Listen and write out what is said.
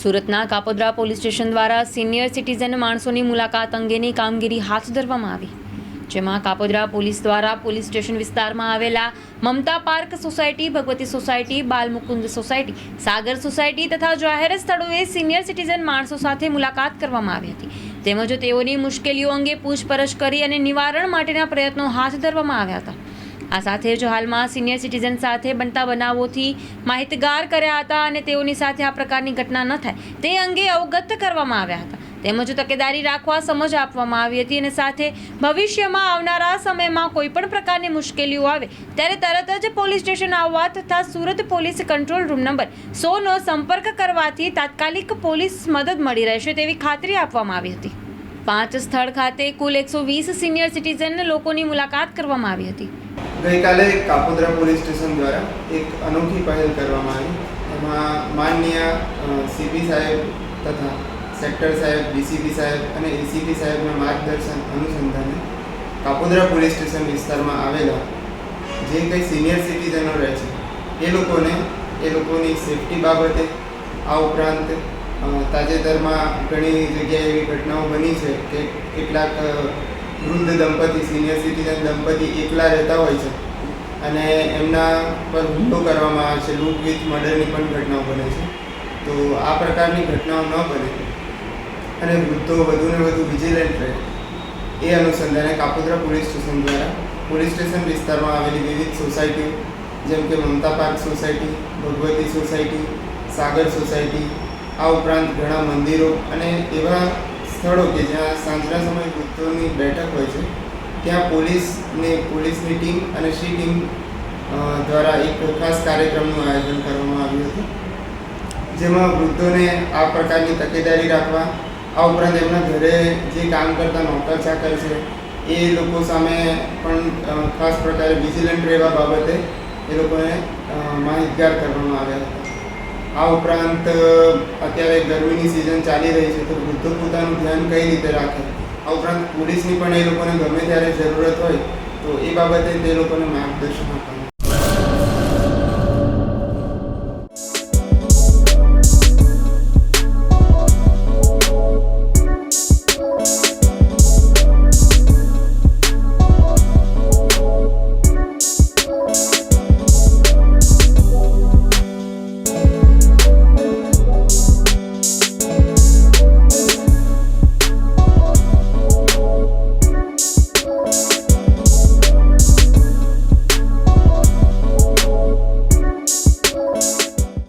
સુરતના Kapodra police station દ્વારા senior citizen માણસોની મુલાકાત અંગેની કામગીરી હાથ ધરવામાં આવી, જેમાં કાપોદ્રા પોલીસ દ્વારા પોલીસ સ્ટેશન વિસ્તારમાં આવેલા Mamata park society, Bhagwati society, Balmukund society, Sagar society તથા જાહેર સ્થળોએ સિનિયર સિટીઝન માણસો સાથે મુલાકાત કરવામાં આવી હતી. તેમજ તેઓની મુશ્કેલીઓ અંગે પૂછપરછ કરી અને નિવારણ માટેના પ્રયત્નો હાથ ધરવામાં આવ્યા હતા. આ સાથે જ હાલમાં સિનિયર સિટીઝન સાથે બનતા બનાવોથી માહિતગાર કર્યા હતા અને તેઓની સાથે આ પ્રકારની ઘટના ન થાય. તે અંગે અવગત કરવામાં આવ્યા હતા. તેમજ તકેદારી રાખવા સમજ આપવામાં આવી હતી અને સાથે ભવિષ્યમાં આવનારા સમયમાં કોઈ પણ પ્રકારની મુશ્કેલીઓ આવે, ત્યારે તરત જ પોલીસ સ્ટેશન આવવા તથા Surat police control room number સોનો સંપર્ક કરવાથી તાત્કાલિક પોલીસ મદદ મળી રહેશે તેવી ખાતરી આપવામાં આવી હતી. પાંચ સ્થળ ખાતે કુલ એકસો વીસ સિનિયર સિટીઝન લોકોની મુલાકાત કરવામાં આવી હતી. ગઈકાલે કાપોદ્રા પોલીસ સ્ટેશન દ્વારા એક અનોખી પહેલ કરવામાં આવી. એમાં માનનીય સીપી સાહેબ તથા સેક્ટર સાહેબ ડીસીપી સાહેબ અને એસીપી સાહેબના માર્ગદર્શન અનુસંધાને કાપોદ્રા પોલીસ સ્ટેશન વિસ્તારમાં આવેલા જે કંઈ સિનિયર સિટીઝનો રહે છે, એ લોકોને, એ લોકોની સેફટી બાબતે, આ ઉપરાંત તાજેતરમાં ઘણી જગ્યાએ એવી ઘટનાઓ બની છે કે કેટલાક વૃદ્ધ દંપતી સિનિયર સિટીઝન દંપતી એકલા રહેતા હોય છે. અને એમના પર હુમલો કરવામાં આવે છે. લૂંટ વિથ મર્ડરની પણ ઘટનાઓ બને છે. તો આ પ્રકારની ઘટનાઓ ન બને. અને વૃદ્ધો વધુને વધુ વિજિલન્ટ રહે. એ અનુસંધાને કાપોદ્રા પોલીસ સ્ટેશન દ્વારા પોલીસ સ્ટેશન વિસ્તારમાં આવેલી વિવિધ સોસાયટીઓ, જેમ કે Mamata park society, Bhagwati society, Sagar society, આ ઉપરાંત ઘણા મંદિરો અને એવા સ્થળો કે જ્યાં સાંજના સમયે વૃદ્ધોની બેઠક હોય છે, ત્યાં પોલીસને પોલીસની ટીમ અને સી ટીમ દ્વારા એક ખાસ કાર્યક્રમનું આયોજન કરવામાં આવ્યું હતું. જેમાં વૃદ્ધોને આ પ્રકારની તકેદારી રાખવા, આ ઉપરાંત એમના ઘરે જે કામ કરતા નોકર ચાકર છે, એ લોકો સામે પણ ખાસ પ્રકારે વિજિલન્ટ રહેવા બાબતે એ લોકોને માહિતગાર કરવામાં આવ્યા હતા. આ ઉપરાંત અત્યારે ગરમીની સિઝન ચાલી રહી છે, તો વૃદ્ધો પોતાનું ધ્યાન કઈ રીતે રાખે? આ ઉપરાંત પોલીસની પણ એ લોકોને ગમે ત્યારે જરૂરત હોય, તો એ બાબતે તે લોકોને માર્ગદર્શન આપવામાં